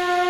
Bye.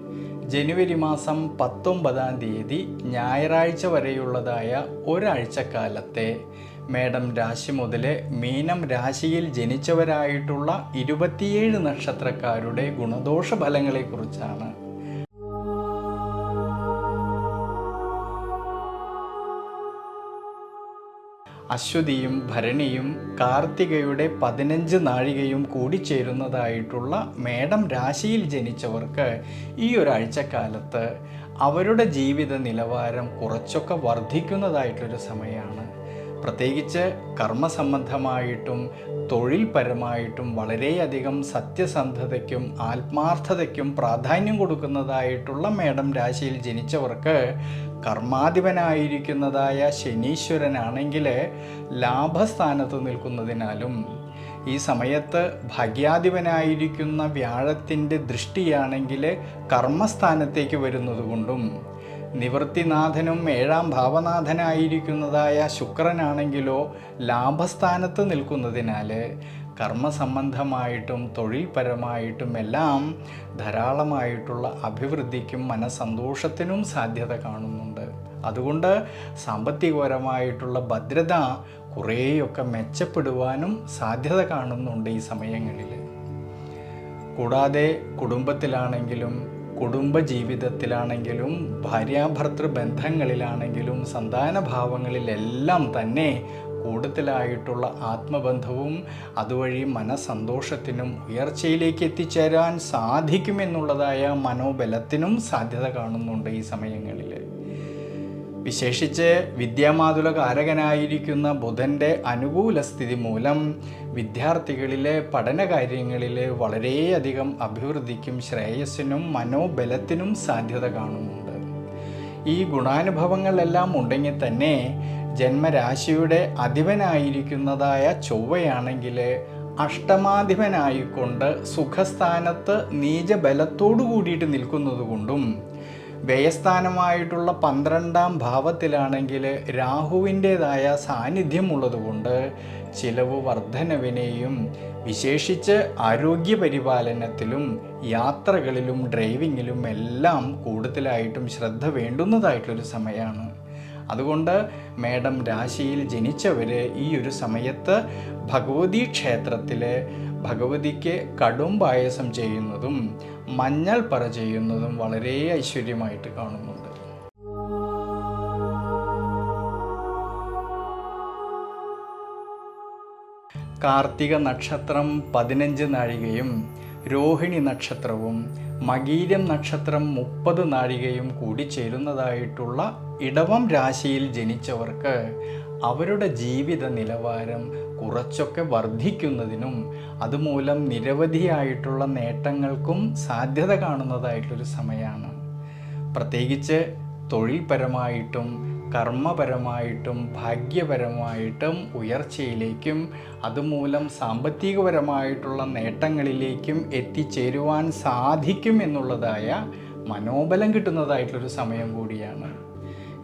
ജനുവരി മാസം പത്തൊമ്പതാം തീയതി ഞായറാഴ്ച വരെയുള്ളതായ ഒരാഴ്ചക്കാലത്തെ മേടം രാശി മുതൽ മീനം രാശിയിൽ ജനിച്ചവരായിട്ടുള്ള ഇരുപത്തിയേഴ് നക്ഷത്രക്കാരുടെ ഗുണദോഷ ഫലങ്ങളെക്കുറിച്ചാണ് അശ്വതിയും ഭരണിയും കാർത്തികയുടെ പതിനഞ്ച് നാഴികയും കൂടി കൂടിച്ചേരുന്നതായിട്ടുള്ള മേടം രാശിയിൽ ജനിച്ചവർക്ക് ഈ ഒരാഴ്ചക്കാലത്ത് അവരുടെ ജീവിത നിലവാരം കുറച്ചൊക്കെ വർദ്ധിക്കുന്നതായിട്ടൊരു സമയമാണ്. പ്രത്യേകിച്ച് കർമ്മസംബന്ധമായിട്ടും തൊഴിൽപരമായിട്ടും വളരെയധികം സത്യസന്ധതയ്ക്കും ആത്മാർത്ഥതയ്ക്കും പ്രാധാന്യം കൊടുക്കുന്നതായിട്ടുള്ള മേടം രാശിയിൽ ജനിച്ചവർക്ക് കർമാധിപനായിരിക്കുന്നതായ ശനീശ്വരനാണെങ്കിൽ ലാഭസ്ഥാനത്ത് നിൽക്കുന്നതിനാലും ഈ സമയത്ത് ഭാഗ്യാധിപനായിരിക്കുന്ന വ്യാഴത്തിന്റെ ദൃഷ്ടിയാണെങ്കിൽ കർമ്മസ്ഥാനത്തേക്ക് വരുന്നതുകൊണ്ടും നിവൃത്തിനാഥനും ഏഴാം ഭാവനാഥനായിരിക്കുന്നതായ ശുക്രനാണെങ്കിലോ ലാഭസ്ഥാനത്ത് നിൽക്കുന്നതിനാൽ കർമ്മസംബന്ധമായിട്ടും തൊഴിൽപരമായിട്ടും എല്ലാം ധാരാളമായിട്ടുള്ള അഭിവൃദ്ധിക്കും മനസന്തോഷത്തിനും സാധ്യത കാണുന്നുണ്ട്. അതുകൊണ്ട് സാമ്പത്തികപരമായിട്ടുള്ള ഭദ്രത കുറേയൊക്കെ മെച്ചപ്പെടുവാനും സാധ്യത കാണുന്നുണ്ട് ഈ സമയങ്ങളിൽ കൂടാതെ കുടുംബത്തിലാണെങ്കിലും കുടുംബ ജീവിതത്തിലാണെങ്കിലും ഭാര്യാഭർത്തൃ ബന്ധങ്ങളിലാണെങ്കിലും സന്താന ഭാവങ്ങളിലെല്ലാം തന്നെ കൂടുതലായിട്ടുള്ള ആത്മബന്ധവും അതുവഴി മനസന്തോഷത്തിനും ഉയർച്ചയിലേക്ക് എത്തിച്ചേരാൻ സാധിക്കുമെന്നുള്ളതായ മനോബലത്തിനും സാധ്യത കാണുന്നുണ്ട് ഈ സമയങ്ങളിൽ വിശേഷിച്ച് വിദ്യാമാതുല കാരകനായിരിക്കുന്ന ബുധന്റെ അനുകൂല സ്ഥിതി മൂലം വിദ്യാർത്ഥികളിലെ പഠനകാര്യങ്ങളിൽ വളരെയധികം അഭിവൃദ്ധിക്കും ശ്രേയസ്സിനും മനോബലത്തിനും സാധ്യത കാണുന്നുണ്ട്. ഈ ഗുണാനുഭവങ്ങളെല്ലാം ഉണ്ടെങ്കിൽ തന്നെ ജന്മരാശിയുടെ അധിപനായിരിക്കുന്നതായ ചൊവ്വയാണെങ്കിൽ അഷ്ടമാധിപനായിക്കൊണ്ട് സുഖസ്ഥാനത്ത് നീചബലത്തോടു കൂടിയിട്ട് നിൽക്കുന്നത് കൊണ്ടും വ്യയസ്ഥാനമായിട്ടുള്ള പന്ത്രണ്ടാം ഭാവത്തിലാണെങ്കിൽ സാന്നിധ്യം ഉള്ളതുകൊണ്ട് ചിലവ് വർധനവിനെയും വിശേഷിച്ച് ആരോഗ്യ പരിപാലനത്തിലും യാത്രകളിലും ഡ്രൈവിങ്ങിലും എല്ലാം കൂടുതലായിട്ടും ശ്രദ്ധ വേണ്ടുന്നതായിട്ടൊരു സമയമാണ്. അതുകൊണ്ട് മേഡം രാശിയിൽ ജനിച്ചവർ ഈ ഒരു സമയത്ത് ഭഗവതി ക്ഷേത്രത്തിൽ ഭഗവതിക്ക് കടും പായസം ചെയ്യുന്നതും മഞ്ഞൾ പറ ചെയ്യുന്നതും വളരെ ഐശ്വര്യമായിട്ട് കാണുന്നുണ്ട്. കാർത്തിക നക്ഷത്രം പതിനഞ്ച് നാഴികയും രോഹിണി നക്ഷത്രവും മകീരം നക്ഷത്രം മുപ്പത് നാഴികയും കൂടി ചേരുന്നതായിട്ടുള്ള ഇടവം രാശിയിൽ ജനിച്ചവർക്ക് അവരുടെ ജീവിത നിലവാരം കുറച്ചൊക്കെ വർദ്ധിക്കുന്നതിനും അതുമൂലം നിരവധിയായിട്ടുള്ള നേട്ടങ്ങൾക്കും സാധ്യത കാണുന്നതായിട്ടൊരു സമയമാണ് പ്രത്യേകിച്ച് തൊഴിൽപരമായിട്ടും കർമ്മപരമായിട്ടും ഭാഗ്യപരമായിട്ടും ഉയർച്ചയിലേക്കും അതുമൂലം സാമ്പത്തികപരമായിട്ടുള്ള നേട്ടങ്ങളിലേക്കും എത്തിച്ചേരുവാൻ സാധിക്കും എന്നുള്ളതായ മനോബലം കിട്ടുന്നതായിട്ടുള്ളൊരു സമയം കൂടിയാണ്.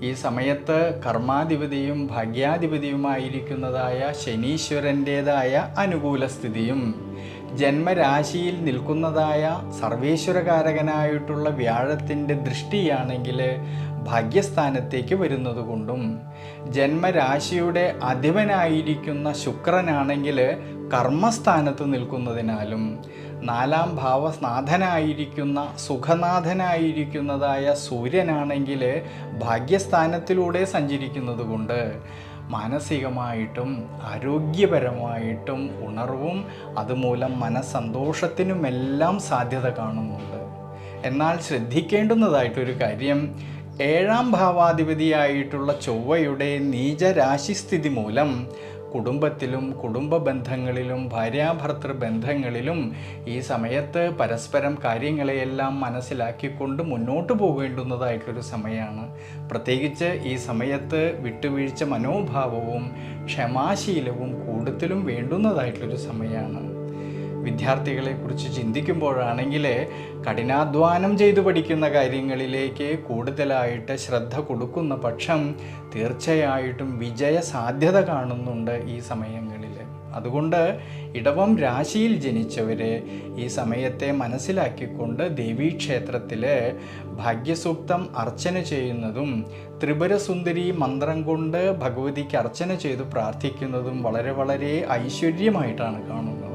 ഈ സമയത്ത് കർമാധിപതിയും ഭാഗ്യാധിപതിയുമായിരിക്കുന്നതായ ശനീശ്വരന്റേതായ അനുകൂല സ്ഥിതിയും ജന്മരാശിയിൽ നിൽക്കുന്നതായ സർവേശ്വരകാരകനായിട്ടുള്ള വ്യാഴത്തിന്റെ ദൃഷ്ടിയാണെങ്കിൽ ഭാഗ്യസ്ഥാനത്തേക്ക് വരുന്നത് കൊണ്ടും ജന്മരാശിയുടെ അധിപനായിരിക്കുന്ന ശുക്രനാണെങ്കിൽ കർമ്മസ്ഥാനത്ത് നിൽക്കുന്നതിനാലും നാലാം ഭാവസ്നാഥനായിരിക്കുന്ന സുഖനാഥനായിരിക്കുന്നതായ സൂര്യനാണെങ്കിൽ ഭാഗ്യസ്ഥാനത്തിലൂടെ സഞ്ചരിക്കുന്നത് കൊണ്ട് മാനസികമായിട്ടും ആരോഗ്യപരമായിട്ടും ഉണർവും അതുമൂലം മനസ്സന്തോഷത്തിനുമെല്ലാം സാധ്യത കാണുന്നുണ്ട്. എന്നാൽ ശ്രദ്ധിക്കേണ്ടുന്നതായിട്ടൊരു കാര്യം ഏഴാം ഭാവാധിപതിയായിട്ടുള്ള ചൊവ്വയുടെ നീചരാശിസ്ഥിതി മൂലം കുടുംബത്തിലും കുടുംബ ബന്ധങ്ങളിലും ഭാര്യാഭർത്തൃ ബന്ധങ്ങളിലും ഈ സമയത്ത് പരസ്പരം കാര്യങ്ങളെയെല്ലാം മനസ്സിലാക്കിക്കൊണ്ട് മുന്നോട്ട് പോകേണ്ടുന്നതായിട്ടൊരു സമയമാണ്. പ്രത്യേകിച്ച് ഈ സമയത്ത് വിട്ടുവീഴ്ച മനോഭാവവും ക്ഷമാശീലവും കൂടുതലും വേണ്ടുന്നതായിട്ടൊരു സമയമാണ്. വിദ്യാർത്ഥികളെക്കുറിച്ച് ചിന്തിക്കുമ്പോഴാണെങ്കിൽ കഠിനാധ്വാനം ചെയ്തു പഠിക്കുന്ന കാര്യങ്ങളിലേക്ക് കൂടുതലായിട്ട് ശ്രദ്ധ കൊടുക്കുന്ന പക്ഷം തീർച്ചയായിട്ടും വിജയ സാധ്യത കാണുന്നുണ്ട് ഈ സമയങ്ങളിൽ അതുകൊണ്ട് ഇടവം രാശിയിൽ ജനിച്ചവരെ ഈ സമയത്തെ മനസ്സിലാക്കിക്കൊണ്ട് ദേവീക്ഷേത്രത്തിൽ ഭാഗ്യസൂക്തം അർച്ചന ചെയ്യുന്നതും ത്രിപുരസുന്ദരി മന്ത്രം കൊണ്ട് ഭഗവതിക്ക് അർച്ചന ചെയ്ത് പ്രാർത്ഥിക്കുന്നതും വളരെ വളരെ ഐശ്വര്യമായിട്ടാണ് കാണുന്നത്.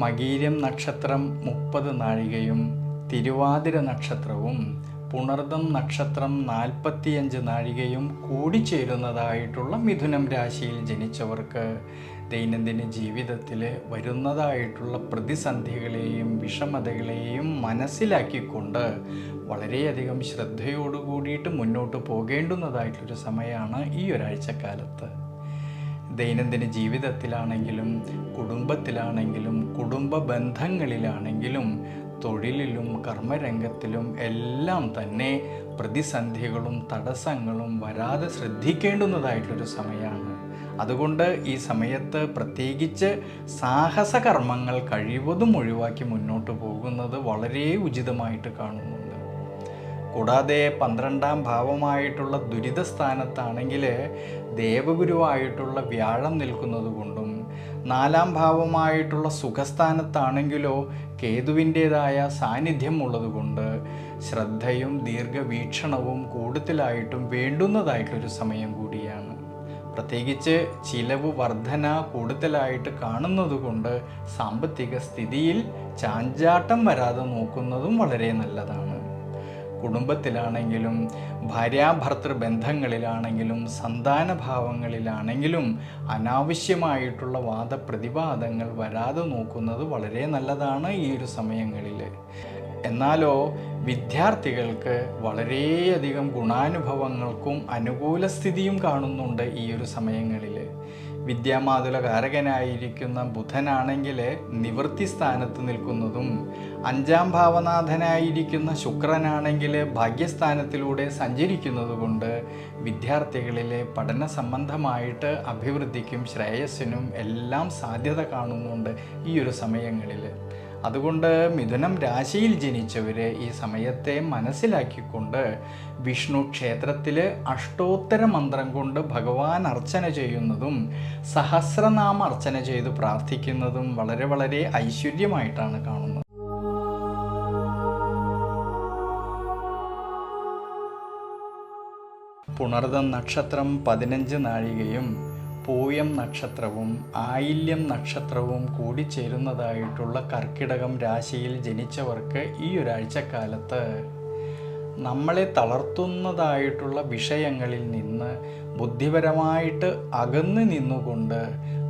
മകീരം നക്ഷത്രം മുപ്പത് നാഴികയും തിരുവാതിര നക്ഷത്രവും പുണർദം നക്ഷത്രം നാൽപ്പത്തിയഞ്ച് നാഴികയും കൂടിച്ചേരുന്നതായിട്ടുള്ള മിഥുനം രാശിയിൽ ജനിച്ചവർക്ക് ദൈനംദിന ജീവിതത്തിൽ വരുന്നതായിട്ടുള്ള പ്രതിസന്ധികളെയും വിഷമതകളെയും മനസ്സിലാക്കിക്കൊണ്ട് വളരെയധികം ശ്രദ്ധയോടു കൂടിയിട്ട് മുന്നോട്ട് പോകേണ്ടുന്നതായിട്ടൊരു സമയമാണ് ഈ ഒരാഴ്ചക്കാലത്ത്. ദൈനംദിന ജീവിതത്തിലാണെങ്കിലും കുടുംബത്തിലാണെങ്കിലും കുടുംബ ബന്ധങ്ങളിലാണെങ്കിലും തൊഴിലിലും കർമ്മരംഗത്തിലും എല്ലാം തന്നെ പ്രതിസന്ധികളും തടസ്സങ്ങളും വരാതെ ശ്രദ്ധിക്കേണ്ടുന്നതായിട്ടൊരു സമയമാണ്. അതുകൊണ്ട് ഈ സമയത്ത് പ്രത്യേകിച്ച് സാഹസകർമ്മങ്ങൾ കഴിവതും ഒഴിവാക്കി മുന്നോട്ട് പോകുന്നത് വളരെ ഉചിതമായിട്ട് കാണുന്നുണ്ട്. കൂടാതെ പന്ത്രണ്ടാം ഭാവമായിട്ടുള്ള ദുരിത സ്ഥാനത്താണെങ്കിൽ ദേവഗുരുവായിട്ടുള്ള വ്യാഴം നിൽക്കുന്നത് കൊണ്ടും നാലാം ഭാവമായിട്ടുള്ള സുഖസ്ഥാനത്താണെങ്കിലോ കേതുവിന്റേതായ സാന്നിധ്യം ഉള്ളതുകൊണ്ട് ശ്രദ്ധയും ദീർഘവീക്ഷണവും കൂടുതലായിട്ടും വേണ്ടുന്നതായിട്ടൊരു സമയം കൂടിയാണ്. പ്രത്യേകിച്ച് ചിലവ് വർധന കൂടുതലായിട്ട് കാണുന്നതുകൊണ്ട് സാമ്പത്തിക സ്ഥിതിയിൽ ചാഞ്ചാട്ടം വരാതെ നോക്കുന്നതും വളരെ നല്ലതാണ്. കുടുംബത്തിലാണെങ്കിലും ഭാര്യാഭർത്തൃ ബന്ധങ്ങളിലാണെങ്കിലും സന്താനഭാവങ്ങളിലാണെങ്കിലും അനാവശ്യമായിട്ടുള്ള വാദപ്രതിവാദങ്ങൾ വരാതെ നോക്കുന്നത് വളരെ നല്ലതാണ് ഈ ഒരു സമയങ്ങളിൽ എന്നാലോ വിദ്യാർത്ഥികൾക്ക് വളരെയധികം ഗുണാനുഭവങ്ങൾക്കും അനുകൂല സ്ഥിതിയും കാണുന്നുണ്ട് ഈ ഒരു സമയങ്ങളിൽ വിദ്യാമാതുല കാരകനായിരിക്കുന്ന ബുധനാണെങ്കിൽ നിവൃത്തി സ്ഥാനത്ത് നിൽക്കുന്നതും അഞ്ചാം ഭാവനാഥനായിരിക്കുന്ന ശുക്രനാണെങ്കിൽ ഭാഗ്യസ്ഥാനത്തിലൂടെ സഞ്ചരിക്കുന്നതുകൊണ്ട് വിദ്യാർത്ഥികളിലെ പഠന സംബന്ധമായിട്ട് അഭിവൃദ്ധിക്കും ശ്രേയസ്സിനും എല്ലാം സാധ്യത കാണുന്നുണ്ട് ഈ ഒരു സമയങ്ങളിൽ അതുകൊണ്ട് മിഥുനം രാശിയിൽ ജനിച്ചവർ ഈ സമയത്തെ മനസ്സിലാക്കിക്കൊണ്ട് വിഷ്ണു ക്ഷേത്രത്തിൽ അഷ്ടോത്തര മന്ത്രം കൊണ്ട് ഭഗവാൻ അർച്ചന ചെയ്യുന്നതും സഹസ്രനാമ അർച്ചന ചെയ്ത് പ്രാർത്ഥിക്കുന്നതും വളരെ വളരെ ഐശ്വര്യമായിട്ടാണ് കാണുന്നത്. പുണർദം നക്ഷത്രം പതിനഞ്ച് നാഴികയും പൂയം നക്ഷത്രവും ആയില്യം നക്ഷത്രവും കൂടി ചേരുന്നതായിട്ടുള്ള കർക്കിടകം രാശിയിൽ ജനിച്ചവർക്ക് ഈ ഒരാഴ്ചക്കാലത്ത് നമ്മളെ തളർത്തുന്നതായിട്ടുള്ള വിഷയങ്ങളിൽ നിന്ന് ബുദ്ധിപരമായിട്ട് അകന്നു നിന്നുകൊണ്ട്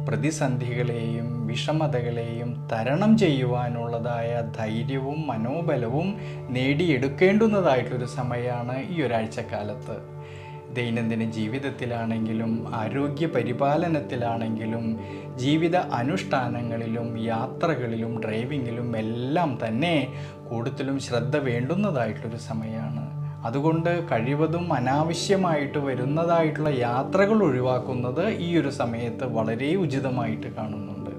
പ്രതിസന്ധികളെയും വിഷമതകളെയും തരണം ചെയ്യുവാനുള്ളതായ ധൈര്യവും മനോബലവും നേടിയെടുക്കേണ്ടുന്നതായിട്ടൊരു സമയമാണ് ഈ ഒരാഴ്ചക്കാലത്ത്. ദൈനംദിന ജീവിതത്തിലാണെങ്കിലും ആരോഗ്യ പരിപാലനത്തിലാണെങ്കിലും ജീവിത അനുഷ്ഠാനങ്ങളിലും യാത്രകളിലും ഡ്രൈവിങ്ങിലും എല്ലാം തന്നെ കൂടുതലും ശ്രദ്ധ വേണ്ടുന്നതായിട്ടൊരു സമയമാണ് അതുകൊണ്ട് കഴിവതും അനാവശ്യമായിട്ട് വരുന്നതായിട്ടുള്ള യാത്രകൾ ഒഴിവാക്കുന്നത് ഈ ഒരു സമയത്ത് വളരെ ഉചിതമായിട്ട് കാണുന്നുണ്ട്.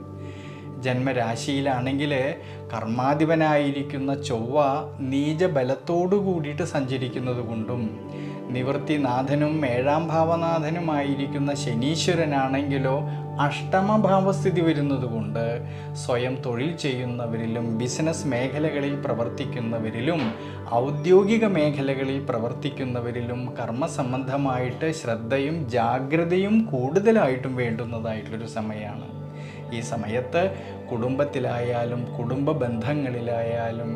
ജന്മരാശിയിലാണെങ്കിൽ കർമാധിപനായിരിക്കുന്ന ചൊവ്വ നീചബലത്തോടു കൂടിയിട്ട് സഞ്ചരിക്കുന്നത് കൊണ്ടും നിവൃത്തിനാഥനും ഏഴാം ഭാവനാഥനുമായിരിക്കുന്ന ശനീശ്വരനാണെങ്കിലോ അഷ്ടമഭാവസ്ഥിതി വരുന്നതുകൊണ്ട് സ്വയം തൊഴിൽ ചെയ്യുന്നവരിലും ബിസിനസ് മേഖലകളിൽ പ്രവർത്തിക്കുന്നവരിലും ഔദ്യോഗിക മേഖലകളിൽ പ്രവർത്തിക്കുന്നവരിലും കർമ്മസംബന്ധമായിട്ട് ശ്രദ്ധയും ജാഗ്രതയും കൂടുതലായിട്ടും വേണ്ടുന്നതായിട്ടുള്ളൊരു സമയമാണ്. ഈ സമയത്ത് കുടുംബത്തിലായാലും കുടുംബ ബന്ധങ്ങളിലായാലും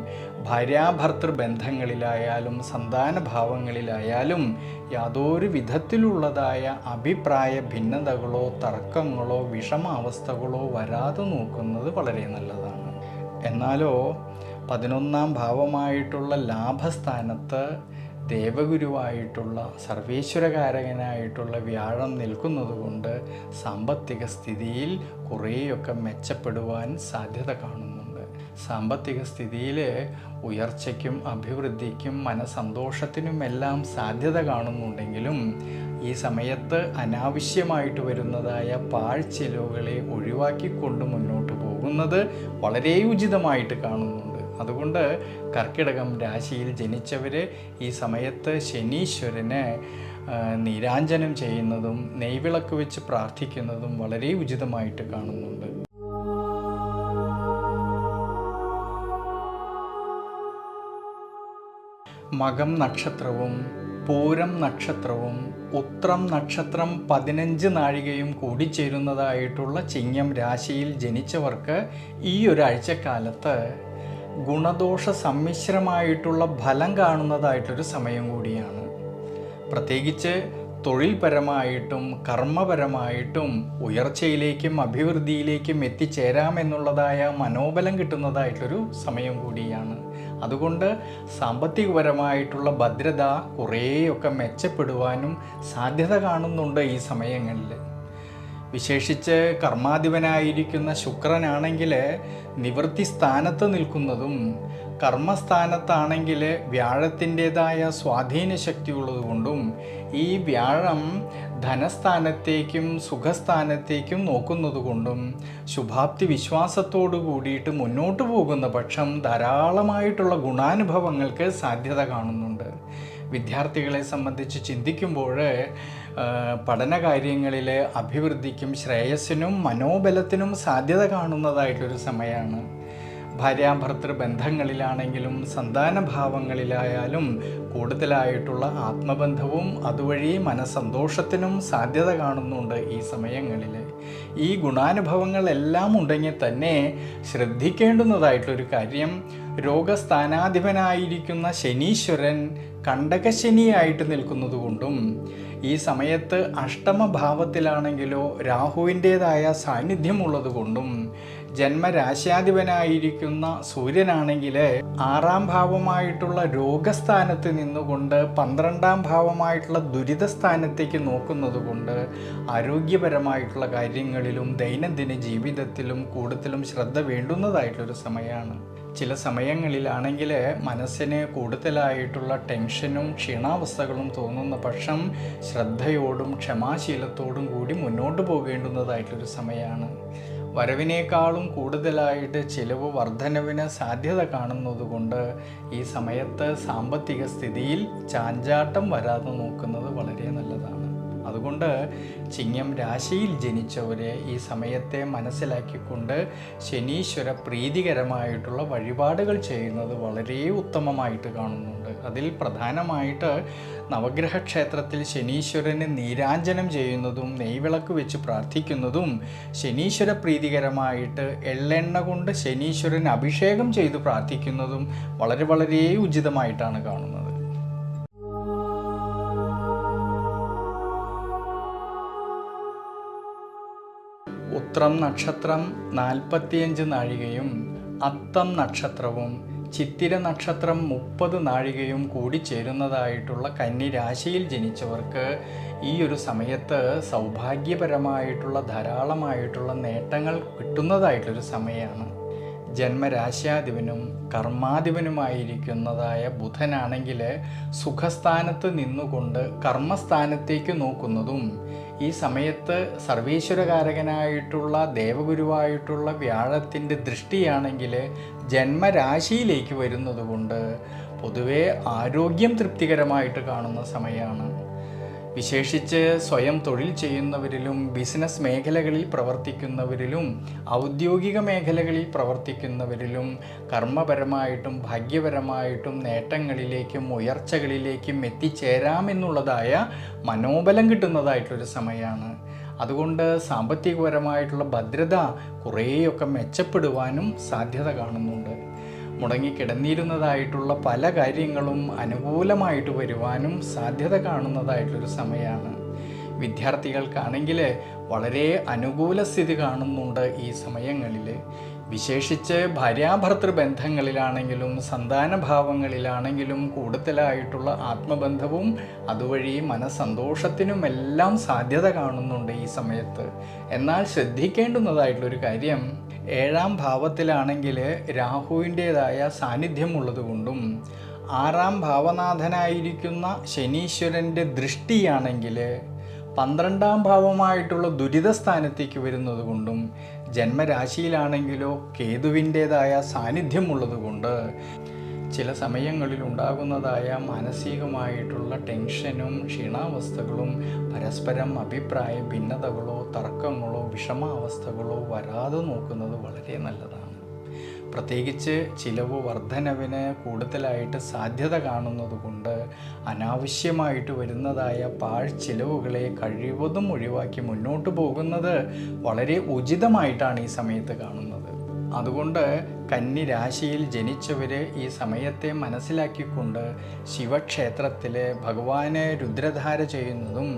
ഭാര്യാഭർത്തൃ ബന്ധങ്ങളിലായാലും സന്താന ഭാവങ്ങളിലായാലും യാതൊരു വിധത്തിലുള്ളതായ അഭിപ്രായ ഭിന്നതകളോ തർക്കങ്ങളോ വിഷമാവസ്ഥകളോ വരാതെ നോക്കുന്നത് വളരെ നല്ലതാണ്. എന്നാലോ പതിനൊന്നാം ഭാവമായിട്ടുള്ള ലാഭസ്ഥാനത്ത് ദേവഗുരുവായിട്ടുള്ള സർവേശ്വരകാരകനായിട്ടുള്ള വ്യാഴം നിൽക്കുന്നതുകൊണ്ട് സാമ്പത്തിക സ്ഥിതിയിൽ കുറേയൊക്കെ മെച്ചപ്പെടുവാൻ സാധ്യത കാണുന്നുണ്ട്. സാമ്പത്തിക സ്ഥിതിയിൽ ഉയർച്ചയ്ക്കും അഭിവൃദ്ധിക്കും മനസന്തോഷത്തിനുമെല്ലാം സാധ്യത കാണുന്നുണ്ടെങ്കിലും ഈ സമയത്ത് അനാവശ്യമായിട്ട് വരുന്നതായ പാഴ്ചെലവുകളെ ഒഴിവാക്കിക്കൊണ്ട് മുന്നോട്ട് പോകുന്നത് വളരെ ഉചിതമായിട്ട് കാണുന്നുണ്ട്. അതുകൊണ്ട് കർക്കിടകം രാശിയിൽ ജനിച്ചവർ ഈ സമയത്ത് ശനീശ്വരന് നീരാഞ്ജനം ചെയ്യുന്നതും നെയ്വിളക്ക് വെച്ച് പ്രാർത്ഥിക്കുന്നതും വളരെ ഉചിതമായിട്ട് കാണുന്നുണ്ട്. മകം നക്ഷത്രവും പൂരം നക്ഷത്രവും ഉത്രം നക്ഷത്രം പതിനഞ്ച് നാഴികയും കൂടിച്ചേരുന്നതായിട്ടുള്ള ചിങ്ങം രാശിയിൽ ജനിച്ചവർക്ക് ഈ ഒരാഴ്ചക്കാലത്ത് ഗുണദോഷ സമ്മിശ്രമായിട്ടുള്ള ഫലം കാണുന്നതായിട്ടൊരു സമയം കൂടിയാണ്. പ്രത്യേകിച്ച് തൊഴിൽപരമായിട്ടും കർമ്മപരമായിട്ടും ഉയർച്ചയിലേക്കും അഭിവൃദ്ധിയിലേക്കും എത്തിച്ചേരാമെന്നുള്ളതായ മനോബലം കിട്ടുന്നതായിട്ടൊരു സമയം കൂടിയാണ്. അതുകൊണ്ട് സാമ്പത്തികപരമായിട്ടുള്ള ഭദ്രത കുറേയൊക്കെ മെച്ചപ്പെടുവാനും സാധ്യത കാണുന്നുണ്ട് ഈ സമയങ്ങളിൽ. വിശേഷിച്ച് കർമാധിപനായിരിക്കുന്ന ശുക്രനാണെങ്കിൽ നിവൃത്തി സ്ഥാനത്ത് നിൽക്കുന്നതും കർമ്മസ്ഥാനത്താണെങ്കിൽ വ്യാഴത്തിന്റെതായ സ്വാധീന ശക്തി ഉള്ളതുകൊണ്ടും ഈ വ്യാഴം ധനസ്ഥാനത്തേക്കും സുഖസ്ഥാനത്തേക്കും നോക്കുന്നതുകൊണ്ടും ശുഭാപ്തി വിശ്വാസത്തോടു കൂടിയിട്ട് മുന്നോട്ട് പോകുന്ന പക്ഷം ധാരാളമായിട്ടുള്ള ഗുണാനുഭവങ്ങൾക്ക് സാധ്യത കാണുന്നുണ്ട്. വിദ്യാർത്ഥികളെ സംബന്ധിച്ച് ചിന്തിക്കുമ്പോൾ പഠനകാര്യങ്ങളിൽ അഭിവൃദ്ധിക്കും ശ്രേയസ്സിനും മനോബലത്തിനും സാധ്യത കാണുന്നതായിട്ടൊരു സമയമാണ് ഭാര്യാഭർത്തൃ ബന്ധങ്ങളിലാണെങ്കിലും സന്താന ഭാവങ്ങളിലായാലും കൂടുതലായിട്ടുള്ള ആത്മബന്ധവും അതുവഴി മനസ്സന്തോഷത്തിനും സാധ്യത കാണുന്നുണ്ട് ഈ സമയങ്ങളിൽ ഈ ഗുണാനുഭവങ്ങളെല്ലാം ഉണ്ടെങ്കിൽ തന്നെ ശ്രദ്ധിക്കേണ്ടുന്നതായിട്ടൊരു കാര്യം രോഗസ്ഥാനാധിപനായിരിക്കുന്ന ശനീശ്വരൻ കണ്ടകശനിയായിട്ട് നിൽക്കുന്നതുകൊണ്ടും ഈ സമയത്ത് അഷ്ടമഭാവത്തിലാണെങ്കിലോ രാഹുവിന്റേതായ സാന്നിധ്യമുള്ളതുകൊണ്ടും ജന്മരാശ്യാധിപനായിരിക്കുന്ന സൂര്യനാണെങ്കിൽ ആറാം ഭാവമായിട്ടുള്ള രോഗസ്ഥാനത്ത് നിന്നുകൊണ്ട് പന്ത്രണ്ടാം ഭാവമായിട്ടുള്ള ദുരിതസ്ഥാനത്തേക്ക് നോക്കുന്നതുകൊണ്ട് ആരോഗ്യപരമായിട്ടുള്ള കാര്യങ്ങളിലും ദൈനംദിന ജീവിതത്തിലും കൂടുതലും ശ്രദ്ധ വേണ്ടുന്നതായിട്ടുള്ളൊരു സമയമാണ്. ചില സമയങ്ങളിലാണെങ്കിൽ മനസ്സിന് കൂടുതലായിട്ടുള്ള ടെൻഷനും ക്ഷീണാവസ്ഥകളും തോന്നുന്ന പക്ഷം ശ്രദ്ധയോടും ക്ഷമാശീലത്തോടും കൂടി മുന്നോട്ട് പോകേണ്ടുന്നതായിട്ടൊരു സമയമാണ് വരവിനേക്കാളും കൂടുതലായിട്ട് ചിലവ് വർധനവിന് സാധ്യത കാണുന്നതുകൊണ്ട് ഈ സമയത്ത് സാമ്പത്തിക സ്ഥിതിയിൽ ചാഞ്ചാട്ടം വരാതെ നോക്കുന്നത് വളരെ നല്ലതാണ് അതുകൊണ്ട് ചിങ്ങം രാശിയിൽ ജനിച്ചവരെ ഈ സമയത്തെ മനസ്സിലാക്കിക്കൊണ്ട് ശനീശ്വര പ്രീതികരമായിട്ടുള്ള വഴിപാടുകൾ ചെയ്യുന്നത് വളരെ ഉത്തമമായിട്ട് കാണുന്നുണ്ട്. അതിൽ പ്രധാനമായിട്ട് നവഗ്രഹ ക്ഷേത്രത്തിൽ ശനീശ്വരന് നീരാഞ്ജനം ചെയ്യുന്നതും നെയ്വിളക്ക് വെച്ച് പ്രാർത്ഥിക്കുന്നതും ശനീശ്വര പ്രീതികരമായിട്ട് എള്ളെണ്ണ കൊണ്ട് ശനീശ്വരൻ അഭിഷേകം ചെയ്ത് പ്രാർത്ഥിക്കുന്നതും വളരെ വളരെ ഉചിതമായിട്ടാണ് കാണുന്നത്. ഉത്രം നക്ഷത്രം നാൽപ്പത്തിയഞ്ച് നാഴികയും അത്തം നക്ഷത്രവും ചിത്തിര നക്ഷത്രം മുപ്പത് നാഴികയും കൂടി ചേരുന്നതായിട്ടുള്ള കന്നി രാശിയിൽ ജനിച്ചവർക്ക് ഈ ഒരു സമയത്ത് സൗഭാഗ്യപരമായിട്ടുള്ള ധാരാളമായിട്ടുള്ള നേട്ടങ്ങൾ കിട്ടുന്നതായിട്ടൊരു സമയമാണ്. ജന്മരാശ്യാധിപനും കർമാധിപനുമായിരിക്കുന്നതായ ബുധനാണെങ്കിൽ സുഖസ്ഥാനത്ത് നിന്നുകൊണ്ട് കർമ്മസ്ഥാനത്തേക്ക് നോക്കുന്നതും ഈ സമയത്ത് സർവീശ്വരകാരകനായിട്ടുള്ള ദേവഗുരുവായിട്ടുള്ള വ്യാഴത്തിന്റെ ദൃഷ്ടിയാണെങ്കിൽ ജന്മരാശിയിലേക്ക് വരുന്നത് കൊണ്ട് പൊതുവേ ആരോഗ്യം തൃപ്തികരമായിട്ട് കാണുന്ന സമയമാണ്. വിശേഷിച്ച് സ്വയം തൊഴിൽ ചെയ്യുന്നവരിലും ബിസിനസ് മേഖലകളിൽ പ്രവർത്തിക്കുന്നവരിലും ഔദ്യോഗിക മേഖലകളിൽ പ്രവർത്തിക്കുന്നവരിലും കർമ്മപരമായിട്ടും ഭാഗ്യപരമായിട്ടും നേട്ടങ്ങളിലേക്കും ഉയർച്ചകളിലേക്കും എത്തിച്ചേരാമെന്നുള്ളതായ മനോബലം കിട്ടുന്നതായിട്ടൊരു സമയമാണ് അതുകൊണ്ട് സാമ്പത്തികപരമായിട്ടുള്ള ഭദ്രത കുറേയൊക്കെ മെച്ചപ്പെടുവാനും സാധ്യത കാണുന്നുണ്ട്. മുടങ്ങിക്കിടന്നിരുന്നതായിട്ടുള്ള പല കാര്യങ്ങളും അനുകൂലമായിട്ട് വരുവാനും സാധ്യത കാണുന്നതായിട്ടൊരു സമയമാണ് വിദ്യാർത്ഥികൾക്കാണെങ്കിൽ വളരെ അനുകൂല സ്ഥിതി കാണുന്നുണ്ട് ഈ സമയങ്ങളിൽ വിശേഷിച്ച് ഭാര്യാഭർത്തൃ ബന്ധങ്ങളിലാണെങ്കിലും സന്താനഭാവങ്ങളിലാണെങ്കിലും കൂടുതലായിട്ടുള്ള ആത്മബന്ധവും അതുവഴി മനസ്സന്തോഷത്തിനുമെല്ലാം സാധ്യത കാണുന്നുണ്ട് ഈ സമയത്ത്. എന്നാൽ ശ്രദ്ധിക്കേണ്ടുന്നതായിട്ടുള്ളൊരു കാര്യം ഏഴാം ഭാവത്തിലാണെങ്കിൽ രാഹുവിന്റേതായ സാന്നിധ്യമുള്ളതുകൊണ്ടും ആറാം ഭാവനാഥനായിരിക്കുന്ന ശനീശ്വരന്റെ ദൃഷ്ടിയാണെങ്കിൽ പന്ത്രണ്ടാം ഭാവമായിട്ടുള്ള ദുരിതസ്ഥാനത്തേക്ക് വരുന്നത് കൊണ്ടും ജന്മരാശിയിലാണെങ്കിലോ കേതുവിന്റേതായ സാന്നിധ്യമുള്ളതുകൊണ്ട് ചില സമയങ്ങളിൽ ഉണ്ടാകുന്നതായ മാനസികമായിട്ടുള്ള ടെൻഷനും ക്ഷീണാവസ്ഥകളും പരസ്പരം അഭിപ്രായ ഭിന്നതകളോ തർക്കങ്ങളോ വിഷമാവസ്ഥകളോ വരാതെ നോക്കുന്നത് വളരെ നല്ലതാണ്. പ്രത്യേകിച്ച് ചിലവ് വർധനവിന് കൂടുതലായിട്ട് സാധ്യത കാണുന്നതുകൊണ്ട് അനാവശ്യമായിട്ട് വരുന്നതായ പാഴ് ചിലവുകളെ കഴിവതും ഒഴിവാക്കി മുന്നോട്ട് പോകുന്നത് വളരെ ഉചിതമായിട്ടാണ് ഈ സമയത്ത് കാണുന്നത്. അതുകൊണ്ട് കന്നി രാശിയിൽ ജനിച്ചവർ ഈ സമയത്തെ മനസ്സിലാക്കിക്കൊണ്ട് ശിവക്ഷേത്രത്തിൽ ഭഗവാനെ രുദ്രധാര ചെയ്യുന്നതും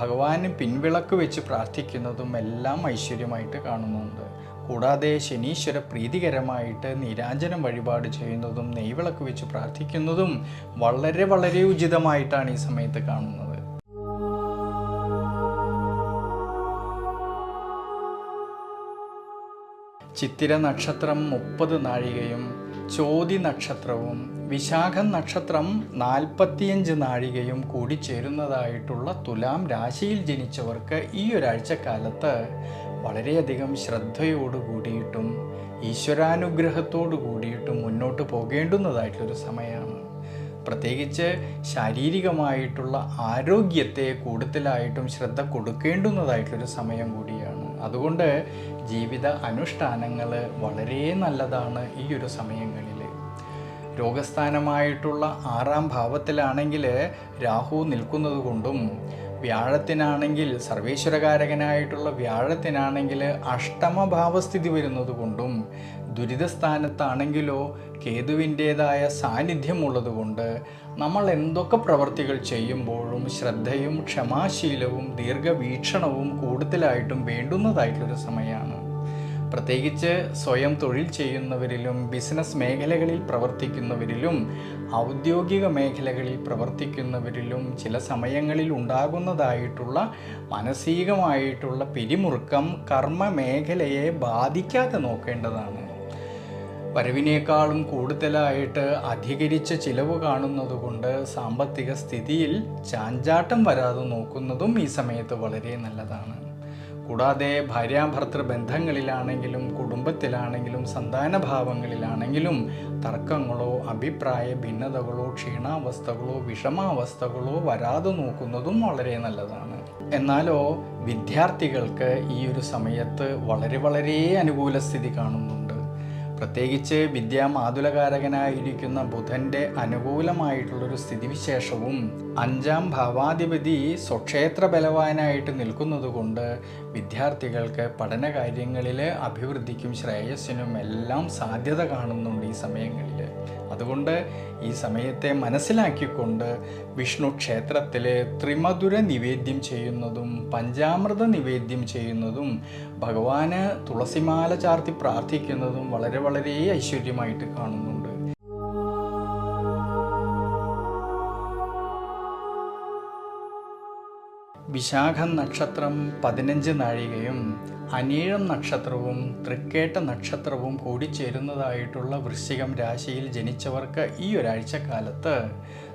ഭഗവാന് പിൻവിളക്ക് വെച്ച് പ്രാർത്ഥിക്കുന്നതും എല്ലാം ഐശ്വര്യമായിട്ട് കാണുന്നുണ്ട്. കൂടാതെ ശനീശ്വര പ്രീതികരമായിട്ട് നീരാഞ്ജനം വഴിപാട് ചെയ്യുന്നതും നെയ്വിളക്ക് വെച്ച് പ്രാർത്ഥിക്കുന്നതും വളരെ വളരെ ഉചിതമായിട്ടാണ് ഈ സമയത്ത് കാണുന്നത്. ചിത്തിര നക്ഷത്രം മുപ്പത് നാഴികയും ചോതി നക്ഷത്രവും വിശാഖം നക്ഷത്രം നാൽപ്പത്തിയഞ്ച് നാഴികയും കൂടി ചേരുന്നതായിട്ടുള്ള തുലാം രാശിയിൽ ജനിച്ചവർക്ക് ഈ ഒരാഴ്ചക്കാലത്ത് വളരെയധികം ശ്രദ്ധയോട് കൂടിയിട്ടും ഈശ്വരാനുഗ്രഹത്തോടു കൂടിയിട്ടും മുന്നോട്ട് പോകേണ്ടുന്നതായിട്ടൊരു സമയമാണ്. പ്രത്യേകിച്ച് ശാരീരികമായിട്ടുള്ള ആരോഗ്യത്തെ കൂടുതലായിട്ടും ശ്രദ്ധ കൊടുക്കേണ്ടുന്നതായിട്ടൊരു സമയം കൂടിയാണ്. അതുകൊണ്ട് ജീവിത അനുഷ്ഠാനങ്ങൾ വളരെ നല്ലതാണ് ഈ ഒരു സമയങ്ങളിൽ. രോഗസ്ഥാനമായിട്ടുള്ള ആറാം ഭാവത്തിലാണെങ്കിൽ രാഹു നിൽക്കുന്നത് കൊണ്ടും വ്യാഴത്തിനാണെങ്കിൽ സർവേശ്വരകാരകനായിട്ടുള്ള വ്യാഴത്തിനാണെങ്കിൽ അഷ്ടമഭാവസ്ഥിതി വരുന്നത് കൊണ്ടും ദുരിതസ്ഥാനത്താണെങ്കിലോ കേതുവിന്റേതായ സാന്നിധ്യമുള്ളതുകൊണ്ട് നമ്മൾ എന്തൊക്കെ പ്രവർത്തികൾ ചെയ്യുമ്പോഴും ശ്രദ്ധയും ക്ഷമാശീലവും ദീർഘവീക്ഷണവും കൂടുതലായിട്ടും വേണ്ടുന്നതായിട്ടുള്ളൊരു സമയമാണ്. പ്രത്യേകിച്ച് സ്വയം തൊഴിൽ ചെയ്യുന്നവരിലും ബിസിനസ് മേഖലകളിൽ പ്രവർത്തിക്കുന്നവരിലും ഔദ്യോഗിക മേഖലകളിൽ പ്രവർത്തിക്കുന്നവരിലും ചില സമയങ്ങളിൽ ഉണ്ടാകുന്നതായിട്ടുള്ള മാനസികമായിട്ടുള്ള പിരിമുറുക്കം കർമ്മ മേഖലയെ ബാധിക്കാതെ നോക്കേണ്ടതാണ്. വരവിനേക്കാളും കൂടുതലായിട്ട് അധികരിച്ച ചിലവ് കാണുന്നതുകൊണ്ട് സാമ്പത്തിക സ്ഥിതിയിൽ ചാഞ്ചാട്ടം വരാതെ നോക്കുന്നതും ഈ സമയത്ത് വളരെ നല്ലതാണ്. കൂടാതെ ഭാര്യാഭർത്തൃ ബന്ധങ്ങളിലാണെങ്കിലും കുടുംബത്തിലാണെങ്കിലും സന്താന ഭാവങ്ങളിലാണെങ്കിലും തർക്കങ്ങളോ അഭിപ്രായ ഭിന്നതകളോ ക്ഷീണാവസ്ഥകളോ വിഷമാവസ്ഥകളോ വരാതെ നോക്കുന്നതും വളരെ നല്ലതാണ്. എന്നാലോ വിദ്യാർത്ഥികൾക്ക് ഈ ഒരു സമയത്ത് വളരെ വളരെ അനുകൂല സ്ഥിതി കാണുന്നുണ്ട്. പ്രത്യേകിച്ച് വിദ്യാമാതുലകാരകനായിരിക്കുന്ന ബുധന്റെ അനുകൂലമായിട്ടുള്ളൊരു സ്ഥിതിവിശേഷവും അഞ്ചാം ഭാവാധിപതി സ്വക്ഷേത്ര ബലവാനായിട്ട് നിൽക്കുന്നതുകൊണ്ട് വിദ്യാർത്ഥികൾക്ക് പഠന കാര്യങ്ങളിൽ അഭിവൃദ്ധിക്കും ശ്രേയസ്സിനും എല്ലാം സാധ്യത കാണുന്നുണ്ട് ഈ സമയങ്ങളിൽ അതുകൊണ്ട് ഈ സമയത്തെ മനസ്സിലാക്കിക്കൊണ്ട് വിഷ്ണു ക്ഷേത്രത്തിൽ ത്രിമധുര നിവേദ്യം ചെയ്യുന്നതും പഞ്ചാമൃത നിവേദ്യം ചെയ്യുന്നതും ഭഗവാന് തുളസിമാല ചാർത്തി പ്രാർത്ഥിക്കുന്നതും വളരെ വളരെ ഐശ്വര്യമായിട്ട് കാണുന്നുണ്ട്. വിശാഖം നക്ഷത്രം പതിനഞ്ച് നാഴികയും അനീഴം നക്ഷത്രവും തൃക്കേട്ട നക്ഷത്രവും കൂടിച്ചേരുന്നതായിട്ടുള്ള വൃശ്ചികം രാശിയിൽ ജനിച്ചവർക്ക് ഈ ഒരാഴ്ചക്കാലത്ത്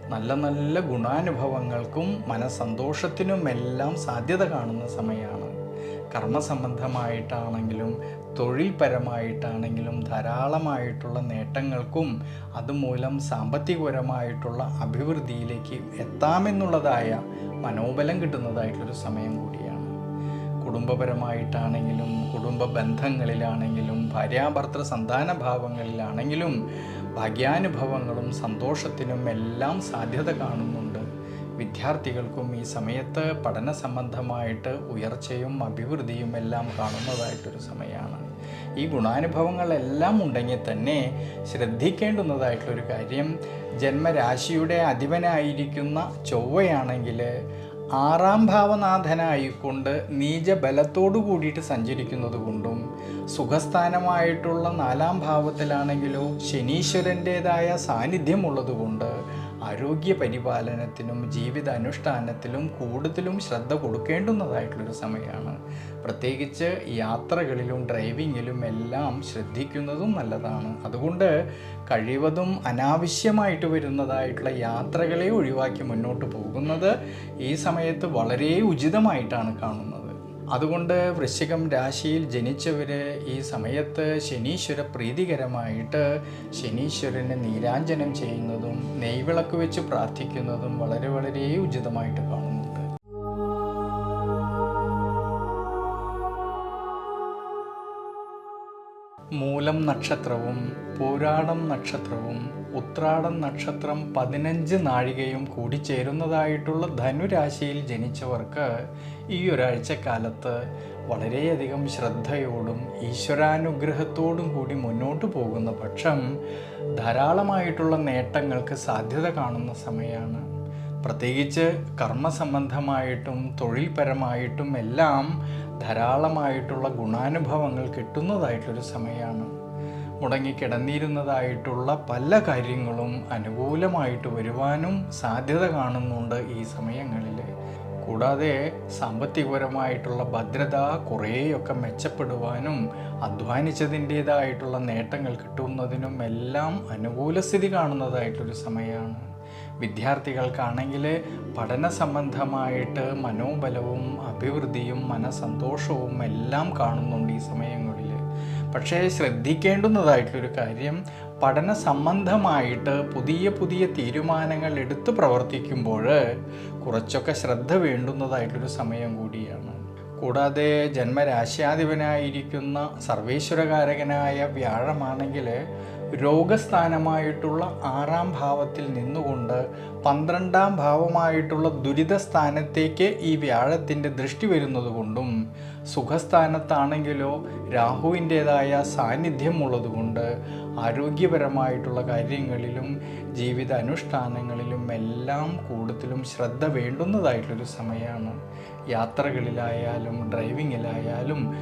നല്ല നല്ല ഗുണാനുഭവങ്ങൾക്കും മനസ്സന്തോഷത്തിനുമെല്ലാം സാധ്യത കാണുന്ന സമയമാണ്. കർമ്മസംബന്ധമായിട്ടാണെങ്കിലും തൊഴിൽപരമായിട്ടാണെങ്കിലും ധാരാളമായിട്ടുള്ള നേട്ടങ്ങൾക്കും അതുമൂലം സാമ്പത്തികപരമായിട്ടുള്ള അഭിവൃദ്ധിയിലേക്ക് എത്താമെന്നുള്ളതായ മനോബലം കിട്ടുന്നതായിട്ടുള്ളൊരു സമയം കൂടിയാണ്. കുടുംബപരമായിട്ടാണെങ്കിലും കുടുംബ ബന്ധങ്ങളിലാണെങ്കിലും ഭാര്യാഭർത്തൃ സന്താന ഭാവങ്ങളിലാണെങ്കിലും ഭാഗ്യാനുഭവങ്ങളും സന്തോഷത്തിനും എല്ലാം സാധ്യത കാണുന്നുണ്ട് വിദ്യാർത്ഥികൾക്കും ഈ സമയത്ത് പഠന സംബന്ധമായിട്ട് ഉയർച്ചയും അഭിവൃദ്ധിയും എല്ലാം കാണുന്നതായിട്ടൊരു സമയമാണ്. ഈ ഗുണാനുഭവങ്ങളെല്ലാം ഉണ്ടെങ്കിൽ തന്നെ ശ്രദ്ധിക്കേണ്ടുന്നതായിട്ടുള്ളൊരു കാര്യം ജന്മരാശിയുടെ അധിപനായിരിക്കുന്ന ചൊവ്വയാണെങ്കിൽ ആറാം ഭാവനാഥനായിക്കൊണ്ട് നീചബലത്തോടു കൂടിയിട്ട് സഞ്ചരിക്കുന്നത് കൊണ്ടും സുഖസ്ഥാനമായിട്ടുള്ള നാലാം ഭാവത്തിലാണെങ്കിലോ ശനീശ്വരന്റേതായ സാന്നിധ്യമുള്ളത് കൊണ്ട് ആരോഗ്യ പരിപാലനത്തിനും ജീവിത അനുഷ്ഠാനത്തിലും കൂടുതലും ശ്രദ്ധ കൊടുക്കേണ്ടുന്നതായിട്ടുള്ളൊരു സമയമാണ്. പ്രത്യേകിച്ച് യാത്രകളിലും ഡ്രൈവിങ്ങിലും എല്ലാം ശ്രദ്ധിക്കുന്നതും നല്ലതാണ്. അതുകൊണ്ട് കഴിവതും അനാവശ്യമായിട്ട് വരുന്നതായിട്ടുള്ള യാത്രകളെ ഒഴിവാക്കി മുന്നോട്ട് പോകുന്നത് ഈ സമയത്ത് വളരെ ഉചിതമായിട്ടാണ് കാണുന്നത്. അതുകൊണ്ട് വൃശ്ചികം രാശിയിൽ ജനിച്ചവർ ഈ സമയത്ത് ശനീശ്വര പ്രീതികരമായിട്ട് ശനീശ്വരനെ നീരാഞ്ജനം ചെയ്യുന്നതും നെയ്വിളക്ക് വെച്ച് പ്രാർത്ഥിക്കുന്നതും വളരെ വളരെ ഉചിതമായിട്ട് കാണുന്നുണ്ട്. മൂലം നക്ഷത്രവും പൂരാടം നക്ഷത്രവും ഉത്രാടം നക്ഷത്രം പതിനഞ്ച് നാഴികയും കൂടി ചേരുന്നതായിട്ടുള്ള ധനുരാശിയിൽ ജനിച്ചവർക്ക് ഈ ഒരാഴ്ചക്കാലത്ത് വളരെയധികം ശ്രദ്ധയോടും ഈശ്വരാനുഗ്രഹത്തോടും കൂടി മുന്നോട്ട് പോകുന്ന പക്ഷം ധാരാളമായിട്ടുള്ള നേട്ടങ്ങൾക്ക് സാധ്യത കാണുന്ന സമയമാണ് പ്രത്യേകിച്ച് കർമ്മസംബന്ധമായിട്ടും തൊഴിൽപരമായിട്ടും എല്ലാം ധാരാളമായിട്ടുള്ള ഗുണാനുഭവങ്ങൾ കിട്ടുന്നതായിട്ടൊരു സമയമാണ് മുടങ്ങിക്കിടന്നിരുന്നതായിട്ടുള്ള പല കാര്യങ്ങളും അനുകൂലമായിട്ട് വരുവാനും സാധ്യത കാണുന്നുണ്ട് ഈ സമയങ്ങളിൽ കൂടാതെ സാമ്പത്തികപരമായിട്ടുള്ള ഭദ്രത കുറേയൊക്കെ മെച്ചപ്പെടുവാനും അധ്വാനിച്ചതിന്റേതായിട്ടുള്ള നേട്ടങ്ങൾ കിട്ടുന്നതിനും എല്ലാം അനുകൂല സ്ഥിതി കാണുന്നതായിട്ടൊരു സമയമാണ് വിദ്യാർത്ഥികൾക്കാണെങ്കിൽ പഠന സംബന്ധമായിട്ട് മനോബലവും അഭിവൃദ്ധിയും മനസന്തോഷവും എല്ലാം കാണുന്നുണ്ട് ഈ സമയങ്ങളിൽ പക്ഷേ ശ്രദ്ധിക്കേണ്ടുന്നതായിട്ടൊരു കാര്യം പഠന സംബന്ധമായിട്ട് പുതിയ പുതിയ തീരുമാനങ്ങൾ എടുത്ത് പ്രവർത്തിക്കുമ്പോൾ കുറച്ചൊക്കെ ശ്രദ്ധ വേണ്ടുന്നതായിട്ടൊരു സമയം കൂടിയാണ്. കൂടാതെ ജന്മരാശ്യാധിപനായിരിക്കുന്ന സർവേശ്വരകാരകനായ വ്യാഴമാണെങ്കിൽ രോഗസ്ഥാനമായിട്ടുള്ള ആറാം ഭാവത്തിൽ നിന്നുകൊണ്ട് പന്ത്രണ്ടാം ഭാവമായിട്ടുള്ള ദുരിത സ്ഥാനത്തേക്ക് ഈ വ്യാഴത്തിന്റെ ദൃഷ്ടി വരുന്നത് കൊണ്ടും സുഖസ്ഥാനത്താണെങ്കിലോ രാഹുവിന്റേതായ സാന്നിധ്യം ഉള്ളതുകൊണ്ട് ആരോഗ്യപരമായിട്ടുള്ള കാര്യങ്ങളിലും ജീവിത അനുഷ്ഠാനങ്ങളിലും എല്ലാം കൂടുതലും ശ്രദ്ധ വേണ്ടുന്നതായിട്ടൊരു സമയമാണ്. യാത്രകളിലായാലും ഡ്രൈവിങ്ങിലായാലും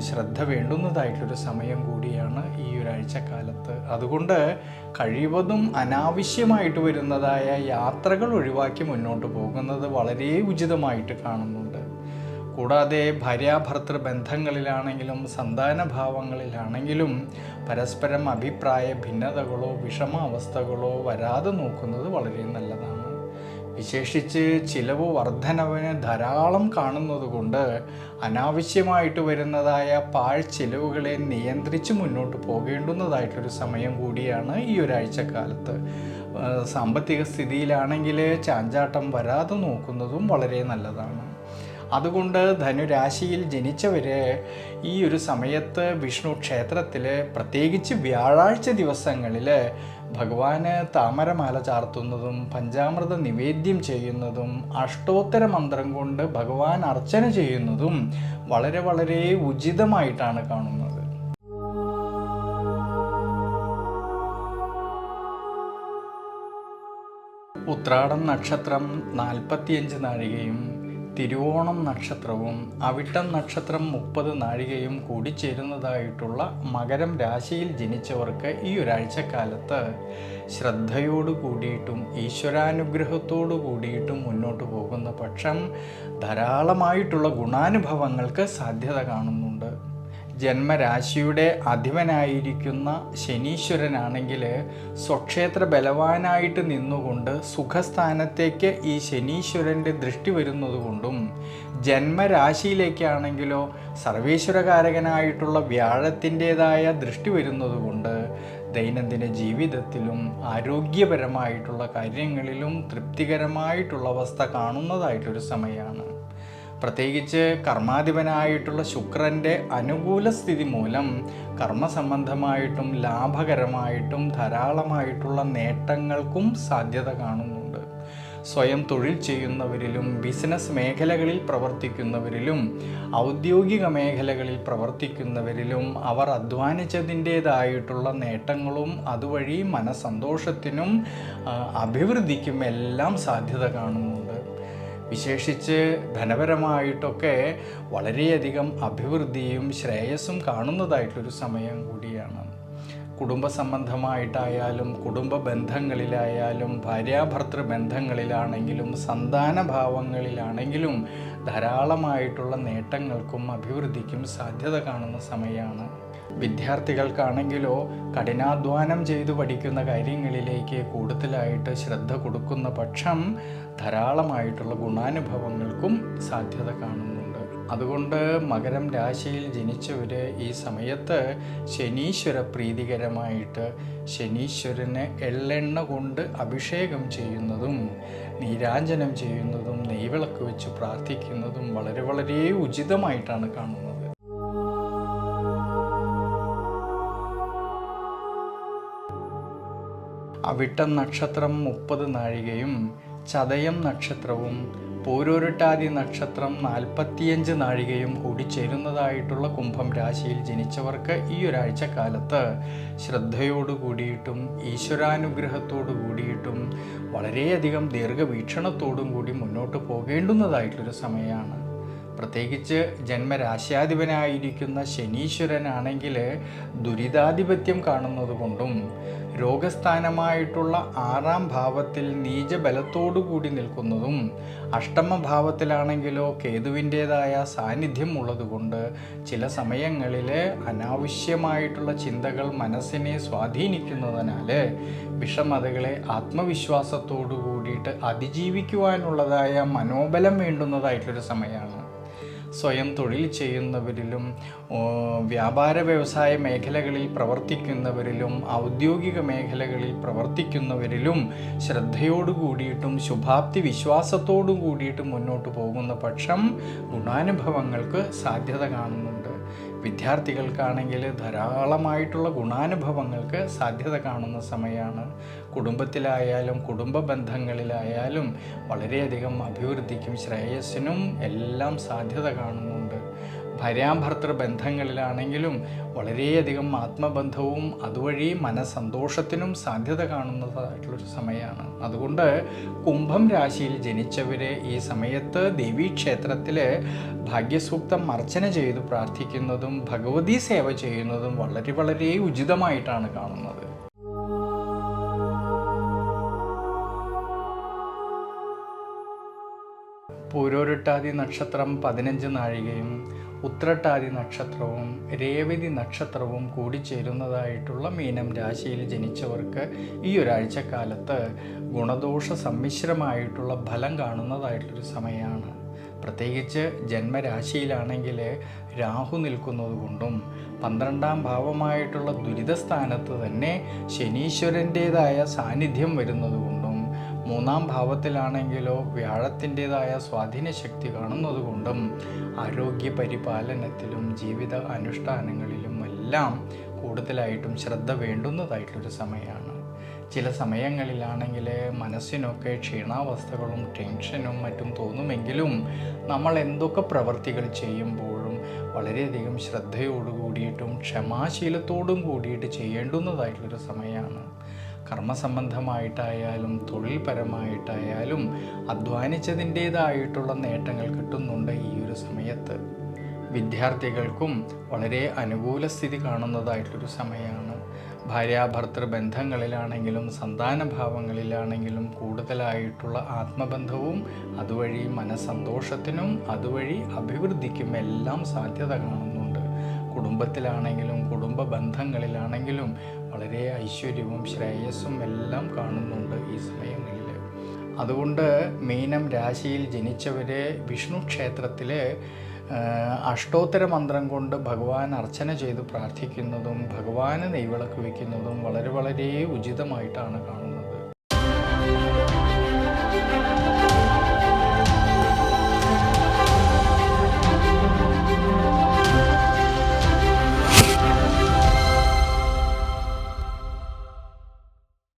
ശ്രദ്ധ വേണ്ടുന്നതായിട്ടൊരു സമയം കൂടിയാണ് ഈ ഒരാഴ്ചക്കാലത്ത് അതുകൊണ്ട് കഴിവതും അനാവശ്യമായിട്ട് വരുന്നതായ യാത്രകൾ ഒഴിവാക്കി മുന്നോട്ട് പോകുന്നത് വളരെ ഉചിതമായിട്ട് കാണുന്നുണ്ട്. കൂടാതെ ഭാര്യാഭർത്തൃ ബന്ധങ്ങളിലാണെങ്കിലും സന്താന ഭാവങ്ങളിലാണെങ്കിലും പരസ്പരം അഭിപ്രായ ഭിന്നതകളോ വിഷമാവസ്ഥകളോ വരാതെ നോക്കുന്നത് വളരെ നല്ലതാണ്. വിശേഷിച്ച് ചിലവ് വർധനവിന് ധാരാളം കാണുന്നത് കൊണ്ട് അനാവശ്യമായിട്ട് വരുന്നതായ പാഴ് ചിലവുകളെ നിയന്ത്രിച്ച് മുന്നോട്ട് പോകേണ്ടുന്നതായിട്ടൊരു സമയം കൂടിയാണ് ഈ ഒരാഴ്ചക്കാലത്ത് സാമ്പത്തിക സ്ഥിതിയിലാണെങ്കിൽ ചാഞ്ചാട്ടം വരാതെ നോക്കുന്നതും വളരെ നല്ലതാണ്. അതുകൊണ്ട് ധനുരാശിയിൽ ജനിച്ചവർ ഈ ഒരു സമയത്ത് വിഷ്ണു ക്ഷേത്രത്തിൽ പ്രത്യേകിച്ച് വ്യാഴാഴ്ച ദിവസങ്ങളിൽ ഭഗവാന് താമരമാല ചാർത്തുന്നതും പഞ്ചാമൃത നിവേദ്യം ചെയ്യുന്നതും അഷ്ടോത്തര മന്ത്രം കൊണ്ട് ഭഗവാൻ അർച്ചന ചെയ്യുന്നതും വളരെ വളരെ ഉചിതമായിട്ടാണ് കാണുന്നത്. ഉത്രാടം നക്ഷത്രം നാൽപ്പത്തിയഞ്ച് നാഴികയും തിരുവോണം നക്ഷത്രവും അവിട്ടം നക്ഷത്രം മുപ്പത് നാഴികയും കൂടിച്ചേരുന്നതായിട്ടുള്ള മകരം രാശിയിൽ ജനിച്ചവർക്ക് ഈ ഒരാഴ്ചക്കാലത്ത് ശ്രദ്ധയോടു കൂടിയിട്ടും ഈശ്വരാനുഗ്രഹത്തോടു കൂടിയിട്ടും മുന്നോട്ട് പോകുന്ന പക്ഷം ധാരാളമായിട്ടുള്ള ഗുണാനുഭവങ്ങൾക്ക് സാധ്യത കാണുന്നുണ്ട്. ജന്മരാശിയുടെ അധിപനായിരിക്കുന്ന ശനീശ്വരനാണെങ്കിൽ സ്വക്ഷേത്ര ബലവാനായിട്ട് നിന്നുകൊണ്ട് സുഖസ്ഥാനത്തേക്ക് ഈ ശനീശ്വരന്റെ ദൃഷ്ടി വരുന്നതുകൊണ്ടും ജന്മരാശിയിലേക്കാണെങ്കിലോ സർവേശ്വരകാരകനായിട്ടുള്ള വ്യാഴത്തിന്റെതായ ദൃഷ്ടി വരുന്നതുകൊണ്ട് ദൈനംദിന ജീവിതത്തിലും ആരോഗ്യപരമായിട്ടുള്ള കാര്യങ്ങളിലും തൃപ്തികരമായിട്ടുള്ള അവസ്ഥ കാണുന്നതായിട്ടൊരു സമയമാണ്. പ്രത്യേകിച്ച് കർമാധിപനായിട്ടുള്ള ശുക്രന്റെ അനുകൂല സ്ഥിതി മൂലം കർമ്മസംബന്ധമായിട്ടും ലാഭകരമായിട്ടും ധാരാളമായിട്ടുള്ള നേട്ടങ്ങൾക്കും സാധ്യത കാണുന്നുണ്ട്. സ്വയം തൊഴിൽ ചെയ്യുന്നവരിലും ബിസിനസ് മേഖലകളിൽ പ്രവർത്തിക്കുന്നവരിലും ഔദ്യോഗിക മേഖലകളിൽ പ്രവർത്തിക്കുന്നവരിലും അവർ അധ്വാനിച്ചതിന്റേതായിട്ടുള്ള നേട്ടങ്ങളും അതുവഴി മനസന്തോഷത്തിനും ആ, അഭിവൃദ്ധിക്കും എല്ലാം സാധ്യത കാണുന്നുണ്ട് വിശേഷിച്ച് ധനപരമായിട്ടൊക്കെ വളരെയധികം അഭിവൃദ്ധിയും ശ്രേയസ്സും കാണുന്നതായിട്ടൊരു സമയം കൂടിയാണ്. കുടുംബ സംബന്ധമായിട്ടായാലും കുടുംബ ബന്ധങ്ങളിലായാലും ഭാര്യാഭർത്തൃ ബന്ധങ്ങളിലാണെങ്കിലും സന്താന ഭാവങ്ങളിലാണെങ്കിലും ധാരാളമായിട്ടുള്ള നേട്ടങ്ങൾക്കും അഭിവൃദ്ധിക്കും സാധ്യത കാണുന്ന സമയമാണ് വിദ്യാർത്ഥികൾക്കാണെങ്കിലോ കഠിനാധ്വാനം ചെയ്തു പഠിക്കുന്ന കാര്യങ്ങളിലേക്ക് കൂടുതലായിട്ട് ശ്രദ്ധ കൊടുക്കുന്ന പക്ഷം ധാരാളമായിട്ടുള്ള ഗുണാനുഭവങ്ങൾക്കും സാധ്യത കാണുന്നുണ്ട്. അതുകൊണ്ട് മകരം രാശിയിൽ ജനിച്ചവർ ഈ സമയത്ത് ശനീശ്വര പ്രീതികരമായിട്ട് ശനീശ്വരന് എള്ളെണ്ണ കൊണ്ട് അഭിഷേകം ചെയ്യുന്നതും നീരാഞ്ജനം ചെയ്യുന്നതും നെയ്വിളക്ക് വെച്ച് പ്രാർത്ഥിക്കുന്നതും വളരെ വളരെ ഉചിതമായിട്ടാണ് കാണുന്നത്. അവിട്ടം നക്ഷത്രം മുപ്പത് നാഴികയും ചതയം നക്ഷത്രവും പൂരോരുട്ടാതി നക്ഷത്രം നാൽപ്പത്തിയഞ്ച് നാഴികയും കൂടി ചേരുന്നതായിട്ടുള്ള കുംഭം രാശിയിൽ ജനിച്ചവർക്ക് ഈ ഒരാഴ്ച കാലത്ത് ശ്രദ്ധയോടു കൂടിയിട്ടും ഈശ്വരാനുഗ്രഹത്തോടു കൂടിയിട്ടും വളരെയധികം ദീർഘവീക്ഷണത്തോടും കൂടി മുന്നോട്ട് പോകേണ്ടുന്നതായിട്ടുള്ളൊരു സമയമാണ്. പ്രത്യേകിച്ച് ജന്മരാശ്യാധിപനായിരിക്കുന്ന ശനീശ്വരനാണെങ്കിൽ ദുരിതാധിപത്യം കാണുന്നത് കൊണ്ടും രോഗസ്ഥാനമായിട്ടുള്ള ആറാം ഭാവത്തിൽ നീചബലത്തോടു കൂടി നിൽക്കുന്നതും അഷ്ടമ ഭാവത്തിലാണെങ്കിലോ കേതുവിന്റേതായ സാന്നിധ്യം ഉള്ളതുകൊണ്ട് ചില സമയങ്ങളിൽ അനാവശ്യമായിട്ടുള്ള ചിന്തകൾ മനസ്സിനെ സ്വാധീനിക്കുന്നതിനാൽ വിഷമതകളെ ആത്മവിശ്വാസത്തോടു കൂടിയിട്ട് അതിജീവിക്കുവാനുള്ളതായ മനോബലം വേണ്ടുന്നതായിട്ടൊരു സമയമാണ്. സ്വയം തൊഴിൽ ചെയ്യുന്നവരിലും വ്യാപാര വ്യവസായ മേഖലകളിൽ പ്രവർത്തിക്കുന്നവരിലും ഔദ്യോഗിക മേഖലകളിൽ പ്രവർത്തിക്കുന്നവരിലും ശ്രദ്ധയോടു കൂടിയിട്ടും ശുഭാപ്തി വിശ്വാസത്തോടു കൂടിയിട്ടും മുന്നോട്ട് പോകുന്ന പക്ഷം ഗുണാനുഭവങ്ങൾക്ക് സാധ്യത കാണുന്നുണ്ട്. വിദ്യാർത്ഥികൾക്കാണെങ്കിൽ ധാരാളമായിട്ടുള്ള ഗുണാനുഭവങ്ങൾക്ക് സാധ്യത കാണുന്ന സമയമാണ്. കുടുംബത്തിലായാലും കുടുംബ ബന്ധങ്ങളിലായാലും വളരെയധികം അഭിവൃദ്ധിക്കും ശ്രേയസ്സിനും എല്ലാം സാധ്യത കാണുന്നുണ്ട്. ഭാര്യാഭർത്തൃ ബന്ധങ്ങളിലാണെങ്കിലും വളരെയധികം ആത്മബന്ധവും അതുവഴി മനസന്തോഷത്തിനും സാധ്യത കാണുന്നതായിട്ടുള്ളൊരു സമയമാണ്. അതുകൊണ്ട് കുംഭം രാശിയിൽ ജനിച്ചവർ ഈ സമയത്ത് ദേവീക്ഷേത്രത്തിൽ ഭാഗ്യസൂക്തം അർച്ചന ചെയ്ത് പ്രാർത്ഥിക്കുന്നതും ഭഗവതി സേവ ചെയ്യുന്നതും വളരെ വളരെ ഉചിതമായിട്ടാണ് കാണുന്നത്. പൂരോരുട്ടാതി നക്ഷത്രം പതിനഞ്ച് നാഴികയും ഉത്രട്ടാതി നക്ഷത്രവും രേവതി നക്ഷത്രവും കൂടിച്ചേരുന്നതായിട്ടുള്ള മീനം രാശിയിൽ ജനിച്ചവർക്ക് ഈ ഒരാഴ്ചക്കാലത്ത് ഗുണദോഷ സമ്മിശ്രമായിട്ടുള്ള ഫലം കാണുന്നതായിട്ടൊരു സമയമാണ്. പ്രത്യേകിച്ച് ജന്മരാശിയിലാണെങ്കിൽ രാഹു നിൽക്കുന്നത് കൊണ്ടും പന്ത്രണ്ടാം ഭാവമായിട്ടുള്ള ദുരിതസ്ഥാനത്ത് തന്നെ ശനീശ്വരന്റേതായ സാന്നിധ്യം വരുന്നത് കൊണ്ടും മൂന്നാം ഭാവത്തിലാണെങ്കിലോ വ്യാഴത്തിന്റെതായ സ്വാധീന ശക്തി കാണുന്നതുകൊണ്ടും ആരോഗ്യ പരിപാലനത്തിലും ജീവിത അനുഷ്ഠാനങ്ങളിലും എല്ലാം കൂടുതലായിട്ടും ശ്രദ്ധ വേണ്ടുന്നതായിട്ടൊരു സമയമാണ്. ചില സമയങ്ങളിലാണെങ്കിൽ മനസ്സിനൊക്കെ ക്ഷീണാവസ്ഥകളും ടെൻഷനും മറ്റും തോന്നുമെങ്കിലും നമ്മൾ എന്തൊക്കെ പ്രവർത്തികൾ ചെയ്യുമ്പോഴും വളരെയധികം ശ്രദ്ധയോടുകൂടിയിട്ടും ക്ഷമാശീലത്തോടും കൂടിയിട്ട് ചെയ്യേണ്ടുന്നതായിട്ടുള്ളൊരു സമയമാണ്. കർമ്മസംബന്ധമായിട്ടായാലും തൊഴിൽപരമായിട്ടായാലും അധ്വാനിച്ചതിന്റേതായിട്ടുള്ള നേട്ടങ്ങൾ കിട്ടുന്നുണ്ട് ഈ ഒരു സമയത്ത്. വിദ്യാർത്ഥികൾക്കും വളരെ അനുകൂല സ്ഥിതി കാണുന്നതായിട്ടൊരു സമയമാണ്. ഭാര്യാഭർത്തൃ ബന്ധങ്ങളിലാണെങ്കിലും സന്താനഭാവങ്ങളിലാണെങ്കിലും കൂടുതലായിട്ടുള്ള ആത്മബന്ധവും അതുവഴി മനസ്സന്തോഷത്തിനും അതുവഴി അഭിവൃദ്ധിക്കും എല്ലാം സാധ്യത കാണുന്നുണ്ട് കുടുംബത്തിലാണെങ്കിലും കുടുംബ ബന്ധങ്ങളിലാണെങ്കിലും വളരെ ഐശ്വര്യവും ശ്രേയസ്സും എല്ലാം കാണുന്നുണ്ട് ഈ സമയങ്ങളിൽ. അതുകൊണ്ട് മീനം രാശിയിൽ ജനിച്ചവരെ വിഷ്ണു ക്ഷേത്രത്തിൽ അഷ്ടോത്തര മന്ത്രം കൊണ്ട് ഭഗവാൻ അർച്ചന ചെയ്ത് പ്രാർത്ഥിക്കുന്നതും ഭഗവാന് നെയ്വിളക്ക് വയ്ക്കുന്നതും വളരെ വളരെ ഉചിതമായിട്ടാണ് കാണുന്നത്.